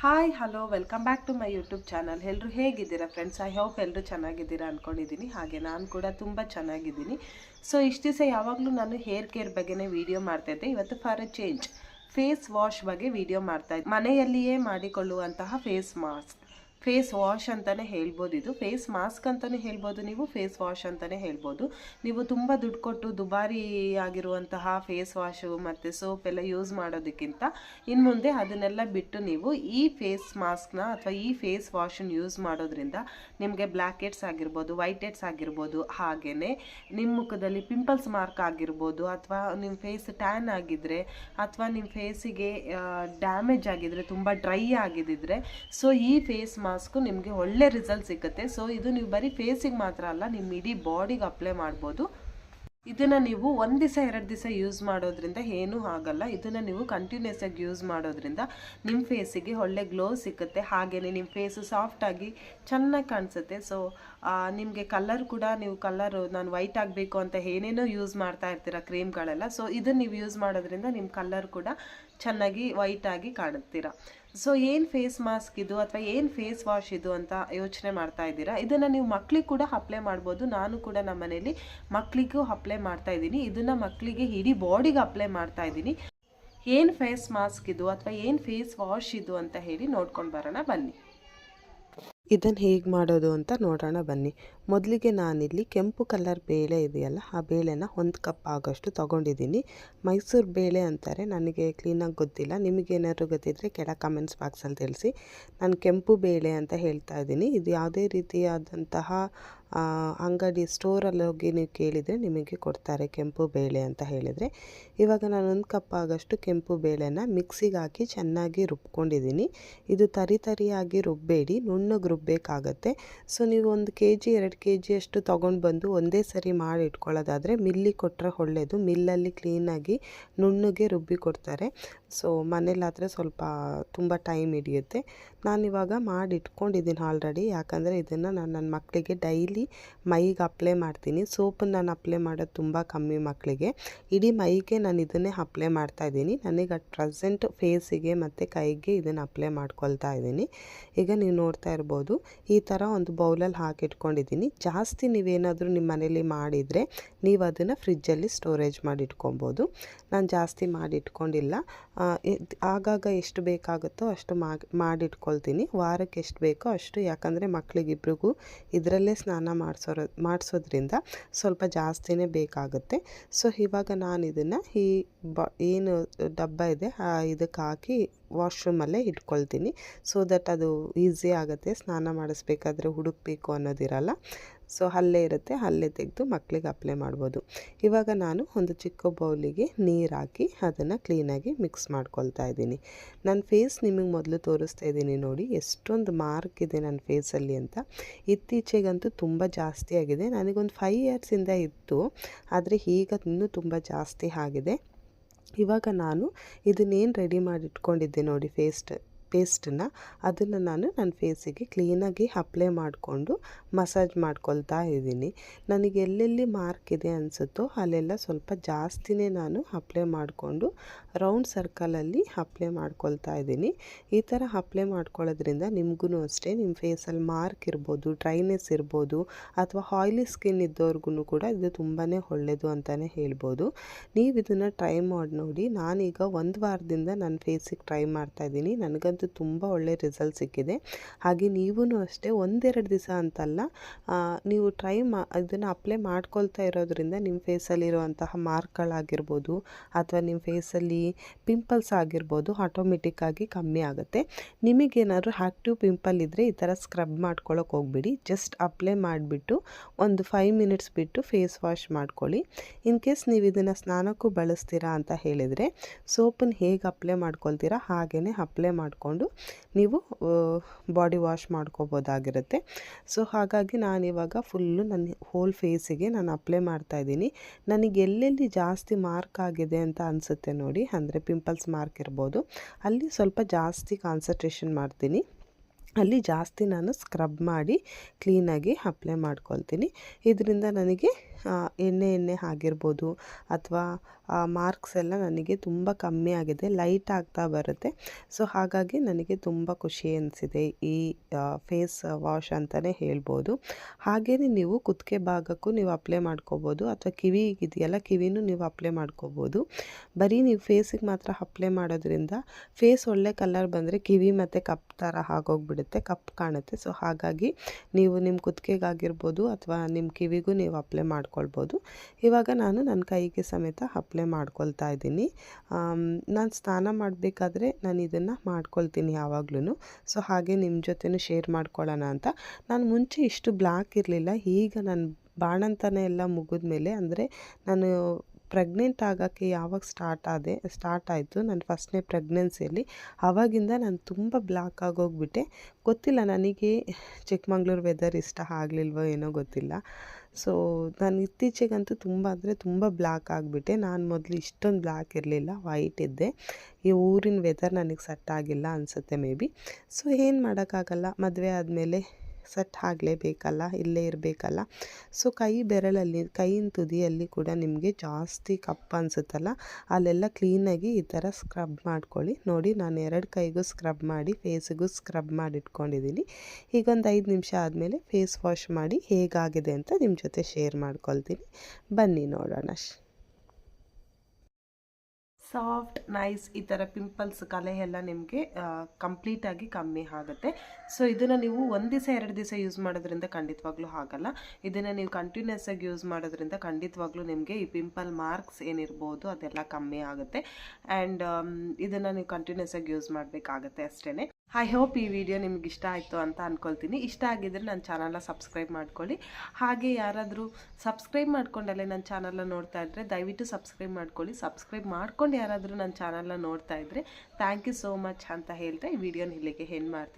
Hi hello welcome back to my YouTube channel ಎಲ್ಲರೂ ಹೇಗಿದ್ದೀರಾ friends I hope ಎಲ್ಲರೂ ಚೆನ್ನಾಗಿದ್ದೀರಾ ಅಂದ್ಕೊಂಡಿದ್ದೀನಿ ಹಾಗೆ ನಾನು ಕೂಡ ತುಂಬ ಚೆನ್ನಾಗಿದ್ದೀನಿ. ಸೊ ಇಷ್ಟು ದಿವಸ ಯಾವಾಗಲೂ ನಾನು ಹೇರ್ ಕೇರ್ ಬಗ್ಗೆನೇ ಮಾಡ್ತಾ ಇದ್ದೆ. ಇವತ್ತು for a change face wash ಬಗ್ಗೆ ವಿಡಿಯೋ ಮಾಡ್ತಾ ಇದ್ದೆ. ಮನೆಯಲ್ಲಿಯೇ ಮಾಡಿಕೊಳ್ಳುವಂತಹ ಫೇಸ್ ಮಾಸ್ಕ್ ಫೇಸ್ ವಾಶ್ ಅಂತಲೇ ಹೇಳ್ಬೋದು ಇದು. ಫೇಸ್ ಮಾಸ್ಕ್ ಅಂತಲೇ ಹೇಳ್ಬೋದು ನೀವು, ಫೇಸ್ ವಾಶ್ ಅಂತಲೇ ಹೇಳ್ಬೋದು. ನೀವು ತುಂಬ ದುಡ್ಡು ಕೊಟ್ಟು ದುಬಾರಿ ಆಗಿರುವಂತಹ ಫೇಸ್ ವಾಶು ಮತ್ತು ಸೋಪ್ ಎಲ್ಲ ಯೂಸ್ ಮಾಡೋದಕ್ಕಿಂತ ಇನ್ನು ಮುಂದೆ ಅದನ್ನೆಲ್ಲ ಬಿಟ್ಟು ನೀವು ಈ ಫೇಸ್ ಮಾಸ್ಕ್ನ ಅಥವಾ ಈ ಫೇಸ್ ವಾಶನ್ನು ಯೂಸ್ ಮಾಡೋದ್ರಿಂದ ನಿಮಗೆ ಬ್ಲ್ಯಾಕ್ ಹೆಡ್ಸ್ ಆಗಿರ್ಬೋದು, ವೈಟ್ ಹೆಡ್ಸ್ ಆಗಿರ್ಬೋದು ಹಾಗೆಯೇ ನಿಮ್ಮ ಮುಖದಲ್ಲಿ ಪಿಂಪಲ್ಸ್ ಮಾರ್ಕ್ ಆಗಿರ್ಬೋದು ಅಥವಾ ನಿಮ್ಮ ಫೇಸ್ ಟ್ಯಾನ್ ಆಗಿದ್ದರೆ ಅಥವಾ ನಿಮ್ಮ ಫೇಸಿಗೆ ಡ್ಯಾಮೇಜ್ ಆಗಿದ್ರೆ, ತುಂಬ ಡ್ರೈ ಆಗಿದ್ದಿದ್ರೆ ಸೊ ಈ ಫೇಸ್ ಮಾಸ್ಕು ನಿಮಗೆ ಒಳ್ಳೆ ರಿಸಲ್ಟ್ ಸಿಗುತ್ತೆ. ಸೊ ಇದು ನೀವು ಬರೀ ಫೇಸಿಗೆ ಮಾತ್ರ ಅಲ್ಲ, ನಿಮ್ಮ ಇಡೀ ಬಾಡಿಗೆ ಅಪ್ಲೈ ಮಾಡ್ಬೋದು. ಇದನ್ನು ನೀವು ಒಂದು ದಿವಸ, ಎರಡು ದಿವಸ ಯೂಸ್ ಮಾಡೋದ್ರಿಂದ ಏನೂ ಆಗಲ್ಲ. ಇದನ್ನು ನೀವು ಕಂಟಿನ್ಯೂಸ್ ಆಗಿ ಯೂಸ್ ಮಾಡೋದ್ರಿಂದ ನಿಮ್ಮ ಫೇಸಿಗೆ ಒಳ್ಳೆ ಗ್ಲೋ ಸಿಗುತ್ತೆ. ಹಾಗೆಯೇ ನಿಮ್ಮ ಫೇಸು ಸಾಫ್ಟಾಗಿ ಚೆನ್ನಾಗಿ ಕಾಣಿಸುತ್ತೆ. ಸೊ ನಿಮಗೆ ಕಲರ್ ಕೂಡ ನೀವು ಕಲರು ನಾನು ವೈಟ್ ಆಗಬೇಕು ಅಂತ ಏನೇನೋ ಯೂಸ್ ಮಾಡ್ತಾ ಇರ್ತೀರ ಕ್ರೀಮ್ಗಳೆಲ್ಲ ಸೊ ಇದನ್ನು ನೀವು ಯೂಸ್ ಮಾಡೋದ್ರಿಂದ ನಿಮ್ಮ ಕಲರ್ ಕೂಡ ಚೆನ್ನಾಗಿ ವೈಟಾಗಿ ಕಾಣುತ್ತೀರಾ ಸೊ ಏನು ಫೇಸ್ ಮಾಸ್ಕ್ ಇದು ಅಥವಾ ಏನು ಫೇಸ್ ವಾಶ್ ಇದು ಅಂತ ಯೋಚನೆ ಮಾಡ್ತಾ ಇದ್ದೀರಾ? ಇದನ್ನು ನೀವು ಮಕ್ಳಿಗೆ ಕೂಡ ಅಪ್ಲೈ ಮಾಡ್ಬೋದು. ನಾನು ಕೂಡ ನಮ್ಮ ಮನೆಯಲ್ಲಿ ಮಕ್ಕಳಿಗೂ ಅಪ್ಲೈ ಮಾಡ್ತಾ ಇದ್ದೀನಿ. ಇದನ್ನು ಮಕ್ಕಳಿಗೆ ಇಡೀ ಬಾಡಿಗೆ ಅಪ್ಲೈ ಮಾಡ್ತಾ ಇದ್ದೀನಿ. ಏನು ಫೇಸ್ ಮಾಸ್ಕ್ ಇದು ಅಥವಾ ಏನು ಫೇಸ್ ವಾಶ್ ಇದು ಅಂತ ಹೇಳಿ ನೋಡ್ಕೊಂಡು ಬರೋಣ. ಬನ್ನಿ. ಇದನ್ನು ಹೇಗೆ ಮಾಡೋದು ಅಂತ ನೋಡೋಣ ಬನ್ನಿ. ಮೊದಲಿಗೆ ನಾನಿಲ್ಲಿ ಕೆಂಪು ಕಲರ್ ಬೇಳೆ ಇದೆಯಲ್ಲ, ಆ ಬೇಳೆನ ಒಂದು ಕಪ್ ಆಗೋಷ್ಟು ತೊಗೊಂಡಿದ್ದೀನಿ. ಮೈಸೂರು ಬೇಳೆ ಅಂತಾರೆ, ನನಗೆ ಕ್ಲೀನಾಗಿ ಗೊತ್ತಿಲ್ಲ. ನಿಮಗೇನಾದ್ರು ಗೊತ್ತಿದ್ದರೆ ಕೆಳ ಕಮೆಂಟ್ಸ್ ಬಾಕ್ಸಲ್ಲಿ ತಿಳಿಸಿ. ನಾನು ಕೆಂಪು ಬೇಳೆ ಅಂತ ಹೇಳ್ತಾ ಇದ್ದೀನಿ. ಇದು ಯಾವುದೇ ರೀತಿಯಾದಂತಹ ಅಂಗಡಿ ಸ್ಟೋರಲ್ಲಿ ಹೋಗಿ ನೀವು ಕೇಳಿದರೆ ನಿಮಗೆ ಕೊಡ್ತಾರೆ ಕೆಂಪು ಬೇಳೆ ಅಂತ ಹೇಳಿದರೆ. ಇವಾಗ ನಾನು ಒಂದು ಕಪ್ ಆಗೋಷ್ಟು ಕೆಂಪು ಬೇಳೆನ ಮಿಕ್ಸಿಗೆ ಹಾಕಿ ಚೆನ್ನಾಗಿ ರುಬ್ಕೊಂಡಿದ್ದೀನಿ. ಇದು ತರಿ ತರಿಯಾಗಿ ರುಬ್ಬೇಡಿ, ನುಣ್ಣಗೆ ರುಬ್ಬೇಕಾಗತ್ತೆ. ಸೊ, ನೀವು ಒಂದು ಕೆ ಜಿ ಎರಡು ಕೆ ಜಿಯಷ್ಟು ತೊಗೊಂಡು ಬಂದು ಒಂದೇ ಸರಿ ಮಾಡಿ ಇಟ್ಕೊಳ್ಳೋದಾದರೆ ಮಿಲ್ಲಿಗೆ ಕೊಟ್ಟರೆ ಒಳ್ಳೆಯದು ಮಿಲ್ಲಲ್ಲಿ ಕ್ಲೀನಾಗಿ ನುಣ್ಣಗೆ ರುಬ್ಬಿ ಕೊಡ್ತಾರೆ ಸೊ ಮನೇಲಾದರೆ ಸ್ವಲ್ಪ ತುಂಬ ಟೈಮ್ ಹಿಡಿಯುತ್ತೆ. ನಾನಿವಾಗ ಮಾಡಿ ಇಟ್ಕೊಂಡಿದ್ದೀನಿ ಆಲ್ರೆಡಿ ಯಾಕಂದರೆ ಇದನ್ನು ನಾನು ನನ್ನ ಮಕ್ಕಳಿಗೆ ಡೈಲಿ ಮೈಗೆ ಅಪ್ಲೈ ಮಾಡ್ತೀನಿ. ಸೋಪನ್ನು ನಾನು ಅಪ್ಲೈ ಮಾಡೋದು ತುಂಬ ಕಮ್ಮಿ ಮಕ್ಕಳಿಗೆ ಇಡೀ ಮೈಗೆ ನಾನು ಇದನ್ನೇ ಅಪ್ಲೈ ಮಾಡ್ತಾ ಇದ್ದೀನಿ. ನನಗೆ ಅಟ್ ಪ್ರೆಸೆಂಟ್ ಫೇಸಿಗೆ ಮತ್ತು ಕೈಗೆ ಇದನ್ನು ಅಪ್ಲೈ ಮಾಡ್ಕೊಳ್ತಾ ಇದ್ದೀನಿ. ಈಗ ನೀವು ನೋಡ್ತಾ ಇರ್ಬೋದು, ಈ ಥರ ಒಂದು ಬೌಲಲ್ಲಿ ಹಾಕಿಟ್ಕೊಂಡಿದ್ದೀನಿ. ಜಾಸ್ತಿ ನೀವೇನಾದರೂ ನಿಮ್ಮ ಮನೇಲಿ ಮಾಡಿದರೆ ನೀವು ಅದನ್ನು ಫ್ರಿಜ್ಜಲ್ಲಿ ಸ್ಟೋರೇಜ್ ಮಾಡಿ ಇಟ್ಕೊಬೋದು ನಾನು ಜಾಸ್ತಿ ಮಾಡಿ ಇಟ್ಕೊಂಡಿಲ್ಲ ಆಗಾಗ ಎಷ್ಟು ಬೇಕಾಗುತ್ತೋ ಅಷ್ಟು ಮಾಡಿಟ್ಕೊಳ್ತೀನಿ ವಾರಕ್ಕೆ ಎಷ್ಟು ಬೇಕೋ ಅಷ್ಟು, ಯಾಕಂದರೆ ಮಕ್ಕಳಿಗಿಬ್ರಿಗೂ ಇದರಲ್ಲೇ ಸ್ನಾನ ಮಾಡಿಸೋರ, ಮಾಡಿಸೋದ್ರಿಂದ ಸ್ವಲ್ಪ ಜಾಸ್ತಿನೇ ಬೇಕಾಗುತ್ತೆ. ಸೊ, ಇವಾಗ ನಾನು ಇದನ್ನು ಈ ಬ, ಏನು ಡಬ್ಬ ಇದೆ ಇದಕ್ಕೆ ಹಾಕಿ ವಾಶ್ರೂಮಲ್ಲೇ ಇಟ್ಕೊಳ್ತೀನಿ. ಸೊ ದಟ್ ಅದು ಈಸಿ ಆಗುತ್ತೆ, ಸ್ನಾನ ಮಾಡಿಸ್ಬೇಕಾದ್ರೆ ಹುಡುಕ್ಬೇಕು ಅನ್ನೋದಿರಲ್ಲ. ಸೊ ಅಲ್ಲೇ ಇರುತ್ತೆ. ಅಲ್ಲೇ ತೆಗೆದು ಮಕ್ಕಳಿಗೆ ಅಪ್ಲೈ ಮಾಡ್ಬೋದು. ಇವಾಗ ನಾನು ಒಂದು ಚಿಕ್ಕ ಬೌಲಿಗೆ ನೀರು ಹಾಕಿ ಅದನ್ನು ಕ್ಲೀನಾಗಿ ಮಿಕ್ಸ್ ಮಾಡ್ಕೊಳ್ತಾ ಇದ್ದೀನಿ. ನನ್ನ ಫೇಸ್ ನಿಮಗೆ ಮೊದಲು ತೋರಿಸ್ತಾ ಇದ್ದೀನಿ ನೋಡಿ. ಎಷ್ಟೊಂದು ಮಾರ್ಕ್ ಇದೆ ನನ್ನ ಫೇಸಲ್ಲಿ ಅಂತ. ಇತ್ತೀಚೆಗಂತೂ ತುಂಬ ಜಾಸ್ತಿ ಆಗಿದೆ. ನನಗೊಂದು ಫೈವ್ ಇಯರ್ಸಿಂದ ಇತ್ತು. ಆದರೆ ಈಗ ಇನ್ನೂ ತುಂಬ ಜಾಸ್ತಿ ಆಗಿದೆ. ಇವಾಗ ನಾನು ಇದನ್ನೇನು ರೆಡಿ ಮಾಡಿ ಇಟ್ಕೊಂಡಿದ್ದೆ ನೋಡಿ ಫೇಸ್ಟ್ ಪೇಸ್ಟನ್ನು ಅದನ್ನು ನಾನು ನನ್ನ ಫೇಸಿಗೆ ಕ್ಲೀನಾಗಿ ಅಪ್ಲೈ ಮಾಡಿಕೊಂಡು ಮಸಾಜ್ ಮಾಡ್ಕೊಳ್ತಾ ಇದ್ದೀನಿ. ನನಗೆ ಎಲ್ಲೆಲ್ಲಿ ಮಾರ್ಕ್ ಇದೆ ಅನಿಸುತ್ತೋ ಅಲ್ಲೆಲ್ಲ ಸ್ವಲ್ಪ ಜಾಸ್ತಿನೇ ನಾನು ಅಪ್ಲೈ ಮಾಡಿಕೊಂಡು ರೌಂಡ್ ಸರ್ಕಲಲ್ಲಿ ಅಪ್ಲೈ ಮಾಡ್ಕೊಳ್ತಾ ಇದ್ದೀನಿ. ಈ ಥರ ಅಪ್ಲೈ ಮಾಡ್ಕೊಳ್ಳೋದ್ರಿಂದ ನಿಮಗೂ ಅಷ್ಟೇ ನಿಮ್ಮ ಫೇಸಲ್ಲಿ ಮಾರ್ಕ್ ಇರ್ಬೋದು, ಡ್ರೈನೆಸ್ ಇರ್ಬೋದು, ಅಥವಾ ಆಯ್ಲಿ ಸ್ಕಿನ್ ಇದ್ದವ್ರಿಗೂ ಕೂಡ ಇದು ತುಂಬಾ ಒಳ್ಳೆಯದು ಅಂತಲೇ ಹೇಳ್ಬೋದು. ನೀವು ಇದನ್ನು ಟ್ರೈ ಮಾಡಿ ನೋಡಿ. ನಾನೀಗ ಒಂದು ವಾರದಿಂದ ನನ್ನ ಫೇಸಿಗೆ ಟ್ರೈ ಮಾಡ್ತಾಯಿದ್ದೀನಿ ನನಗಂತೂ ತುಂಬ ಒಳ್ಳೆ ರಿಸಲ್ಟ್ ಸಿಕ್ಕಿದೆ. ಹಾಗೆ ನೀವೂ ಅಷ್ಟೇ ಒಂದೆರಡು ದಿವಸ ಅಂತಲ್ಲ ನೀವು ಟ್ರೈ ಮಾ, ಇದನ್ನು ಅಪ್ಲೈ ಮಾಡ್ಕೊಳ್ತಾ ಇರೋದ್ರಿಂದ ನಿಮ್ಮ ಫೇಸಲ್ಲಿರುವಂತಹ ಮಾರ್ಕ್ಗಳಾಗಿರ್ಬೋದು ಅಥವಾ ನಿಮ್ಮ ಫೇಸಲ್ಲಿ ಪಿಂಪಲ್ಸ್ ಆಗಿರ್ಬೋದು ಆಟೋಮೆಟಿಕ್ಕಾಗಿ ಕಮ್ಮಿ ಆಗುತ್ತೆ. ನಿಮಗೇನಾದ್ರೂ ಆ್ಯಕ್ಟಿವ್ ಪಿಂಪಲ್ ಇದ್ದರೆ ಈ ಥರ ಸ್ಕ್ರಬ್ ಮಾಡ್ಕೊಳ್ಳೋಕೆ ಹೋಗ್ಬಿಡಿ. ಜಸ್ಟ್ ಅಪ್ಲೈ ಮಾಡಿಬಿಟ್ಟು ಒಂದು ಫೈವ್ ಮಿನಿಟ್ಸ್ ಬಿಟ್ಟು ಫೇಸ್ ವಾಶ್ ಮಾಡ್ಕೊಳ್ಳಿ. ಇನ್ ಕೇಸ್ ನೀವು ಇದನ್ನು ಸ್ನಾನಕ್ಕೂ ಬಳಸ್ತೀರಾ ಅಂತ ಹೇಳಿದರೆ ಸೋಪನ್ನು ಹೇಗೆ ಅಪ್ಲೈ ಮಾಡ್ಕೊಳ್ತೀರಾ ಹಾಗೆಯೇ ಅಪ್ಲೈ ಮಾಡಿಕೊಂಡು ನೀವು ಬಾಡಿ ವಾಶ್ ಮಾಡ್ಕೋಬೋದಾಗಿರುತ್ತೆ. ಸೊ ಹಾಗಾಗಿ ನಾನಿವಾಗ ಫುಲ್ಲು ನನ್ನ ಹೋಲ್ ಫೇಸಿಗೆ ನಾನು ಅಪ್ಲೈ ಮಾಡ್ತಾಯಿದ್ದೀನಿ ನನಗೆ ಎಲ್ಲೆಲ್ಲಿ ಜಾಸ್ತಿ ಮಾರ್ಕ್ ಆಗಿದೆ ಅಂತ ಅನಿಸುತ್ತೆ ನೋಡಿ, ಅಂದರೆ ಪಿಂಪಲ್ಸ್ ಮಾರ್ಕ್ ಇರ್ಬೋದು. ಅಲ್ಲಿ ಸ್ವಲ್ಪ ಜಾಸ್ತಿ ಕಾನ್ಸಂಟ್ರೇಷನ್ ಮಾಡ್ತೀನಿ. ಅಲ್ಲಿ ಜಾಸ್ತಿ ನಾನು ಸ್ಕ್ರಬ್ ಮಾಡಿ ಕ್ಲೀನಾಗಿ ಅಪ್ಲೈ ಮಾಡ್ಕೊಳ್ತೀನಿ. ಇದರಿಂದ ನನಗೆ ಎಣ್ಣೆ ಎಣ್ಣೆ ಆಗಿರ್ಬೋದು ಅಥವಾ ಮಾರ್ಕ್ಸ್ ಎಲ್ಲ ನನಗೆ ತುಂಬ ಕಮ್ಮಿ ಆಗಿದೆ ಲೈಟ್ ಆಗ್ತಾ ಬರುತ್ತೆ. ಸೊ ಹಾಗಾಗಿ ನನಗೆ ತುಂಬ ಖುಷಿ ಅನಿಸಿದೆ ಈ ಫೇಸ್ ವಾಶ್ ಅಂತಲೇ ಹೇಳ್ಬೋದು. ಹಾಗೆಯೇ ನೀವು ಕುತ್ತಿಗೆ ಭಾಗಕ್ಕೂ ನೀವು ಅಪ್ಲೈ ಮಾಡ್ಕೋಬೋದು ಅಥವಾ ಕಿವಿ ಇದೆಯಲ್ಲ, ಕಿವಿನೂ ನೀವು ಅಪ್ಲೈ ಮಾಡ್ಕೋಬೋದು. ಬರೀ ನೀವು ಫೇಸಿಗೆ ಮಾತ್ರ ಅಪ್ಲೈ ಮಾಡೋದ್ರಿಂದ ಫೇಸ್ ಒಳ್ಳೆ ಕಲರ್ ಬಂದರೆ ಕಿವಿ ಮತ್ತು ಕಪ್ ಥರ ಆಗೋಗ್ಬಿಡುತ್ತೆ ಕಪ್ ಕಾಣುತ್ತೆ. ಸೊ ಹಾಗಾಗಿ ನೀವು ನಿಮ್ಮ ಕುತ್ತಿಗೆಗಾಗಿರ್ಬೋದು ಅಥವಾ ನಿಮ್ಮ ಕಿವಿಗೂ ನೀವು ಅಪ್ಲೈ ಮಾಡ್ಕೊಳ್ಬೋದು. ಇವಾಗ ನಾನು ನನ್ನ ಕೈಗೆ ಸಮೇತ ಅಪ್ಲೈ ಮಾಡ್ಕೊಳ್ತಾ ಇದ್ದೀನಿ. ನಾನು ಸ್ನಾನ ಮಾಡಬೇಕಾದ್ರೆ ನಾನು ಇದನ್ನು ಮಾಡ್ಕೊಳ್ತೀನಿ ಯಾವಾಗ್ಲೂ ಸೊ, ಹಾಗೆ ನಿಮ್ಮ ಜೊತೆನೂ ಶೇರ್ ಮಾಡ್ಕೊಳ್ಳೋಣ ಅಂತ. ನಾನು ಮುಂಚೆ ಇಷ್ಟು ಬ್ಲ್ಯಾಕ್ ಇರಲಿಲ್ಲ. ಈಗ ನಾನು ಬಾಣಂತನ ಎಲ್ಲ ಮುಗಿದ್ಮೇಲೆ, ಅಂದರೆ ನಾನು ಪ್ರೆಗ್ನೆಂಟ್ ಆಗೋಕ್ಕೆ ಯಾವಾಗ ಸ್ಟಾರ್ಟ್ ಆದೆ ಸ್ಟಾರ್ಟ್ ಆಯಿತು ನನ್ನ ಫಸ್ಟ್ನೇ ಪ್ರೆಗ್ನೆನ್ಸಿಯಲ್ಲಿ ಆವಾಗಿಂದ ನಾನು ತುಂಬ ಬ್ಲ್ಯಾಕ್ ಆಗೋಗ್ಬಿಟ್ಟೆ ಗೊತ್ತಿಲ್ಲ ನನಗೆ ಚಿಕ್ಕಮಂಗ್ಳೂರು ವೆದರ್ ಇಷ್ಟ ಆಗಲಿಲ್ವೋ ಏನೋ ಗೊತ್ತಿಲ್ಲ. ಸೊ ನಾನು ಇತ್ತೀಚೆಗಂತೂ ತುಂಬ ಅಂದರೆ ತುಂಬ ಬ್ಲ್ಯಾಕ್ ಆಗಿಬಿಟ್ಟೆ. ನಾನು ಮೊದಲು ಇಷ್ಟೊಂದು ಬ್ಲ್ಯಾಕ್ ಇರಲಿಲ್ಲ ವೈಟ್ ಇದ್ದೆ. ಈ ಊರಿನ ವೆದರ್ ನನಗೆ ಸೆಟ್ ಆಗಿಲ್ಲ ಅನಿಸುತ್ತೆ ಮೇ ಬಿ ಸೊ ಏನು ಮಾಡೋಕ್ಕಾಗಲ್ಲ, ಮದುವೆ ಆದಮೇಲೆ ಸೆಟ್ ಆಗಲೇಬೇಕಲ್ಲ ಇಲ್ಲೇ ಇರಬೇಕಲ್ಲ. ಸೊ ಕೈ ಬೆರಳಲ್ಲಿ ಕೈಯಿನ ತುದಿಯಲ್ಲಿ ಕೂಡ ನಿಮಗೆ ಜಾಸ್ತಿ ಕಪ್ಪು ಅನಿಸುತ್ತಲ್ಲ, ಅಲ್ಲೆಲ್ಲ ಕ್ಲೀನಾಗಿ ಈ ಥರ ಸ್ಕ್ರಬ್ ಮಾಡ್ಕೊಳ್ಳಿ. ನೋಡಿ, ನಾನು ಎರಡು ಕೈಗೂ ಸ್ಕ್ರಬ್ ಮಾಡಿ, ಫೇಸಿಗೂ ಸ್ಕ್ರಬ್ ಮಾಡಿ ಇಟ್ಕೊಂಡಿದ್ದೀನಿ ಈಗ ಒಂದು ಐದು ನಿಮಿಷ ಆದಮೇಲೆ ಫೇಸ್ ವಾಶ್ ಮಾಡಿ ಹೇಗಾಗಿದೆ ಅಂತ ನಿಮ್ಮ ಜೊತೆ ಶೇರ್ ಮಾಡ್ಕೊಳ್ತೀನಿ. ಬನ್ನಿ ನೋಡೋಣ. ಸಾಫ್ಟ್, ನೈಸ್ ಈ ಥರ ಪಿಂಪಲ್ಸ್ ಕಲೆ ಎಲ್ಲ ನಿಮಗೆ ಕಂಪ್ಲೀಟಾಗಿ ಕಮ್ಮಿ ಆಗುತ್ತೆ. ಸೊ ಇದನ್ನು ನೀವು ಒಂದು ದಿವಸ, ಎರಡು ದಿವಸ ಯೂಸ್ ಮಾಡೋದ್ರಿಂದ ಖಂಡಿತವಾಗ್ಲೂ ಆಗಲ್ಲ. ಇದನ್ನು ನೀವು ಕಂಟಿನ್ಯೂಸ್ ಆಗಿ ಯೂಸ್ ಮಾಡೋದ್ರಿಂದ ಖಂಡಿತವಾಗ್ಲೂ ನಿಮಗೆ ಈ ಪಿಂಪಲ್ ಮಾರ್ಕ್ಸ್ ಏನಿರ್ಬೋದು ಅದೆಲ್ಲ ಕಮ್ಮಿ ಆಗುತ್ತೆ. ಆ್ಯಂಡ್ ಇದನ್ನು ನೀವು ಕಂಟಿನ್ಯೂಸ್ ಆಗಿ ಯೂಸ್ ಮಾಡಬೇಕಾಗತ್ತೆ ಅಷ್ಟೇ ಐ ಹೋಪ್ ಈ ವಿಡಿಯೋ ನಿಮ್ಗೆ ಇಷ್ಟ ಆಯಿತು ಅಂತ ಅಂದ್ಕೊಳ್ತೀನಿ ಇಷ್ಟ ಆಗಿದ್ದರೆ ನನ್ನ ಚಾನಲ್ನ ಸಬ್ಸ್ಕ್ರೈಬ್ ಮಾಡ್ಕೊಳ್ಳಿ. ಹಾಗೆ ಯಾರಾದರೂ ಸಬ್ಸ್ಕ್ರೈಬ್ ಮಾಡ್ಕೊಂಡಲ್ಲೇ ನನ್ನ ಚಾನಲ್ನ ನೋಡ್ತಾ ಇದ್ದರೆ ದಯವಿಟ್ಟು ಸಬ್ಸ್ಕ್ರೈಬ್ ಮಾಡ್ಕೊಳ್ಳಿ. ಸಬ್ಸ್ಕ್ರೈಬ್ ಮಾಡ್ಕೊಂಡು ಯಾರಾದರೂ ನನ್ನ ಚಾನಲ್ನ ನೋಡ್ತಾ ಇದ್ದರೆ ಥ್ಯಾಂಕ್ ಯು ಸೋ ಮಚ್ ಅಂತ ಹೇಳ್ತಾ ಈ ವಿಡಿಯೋನ ಇಲ್ಲಿಗೆ ಹೆಣ್ಣು ಮಾಡ್ತೀನಿ.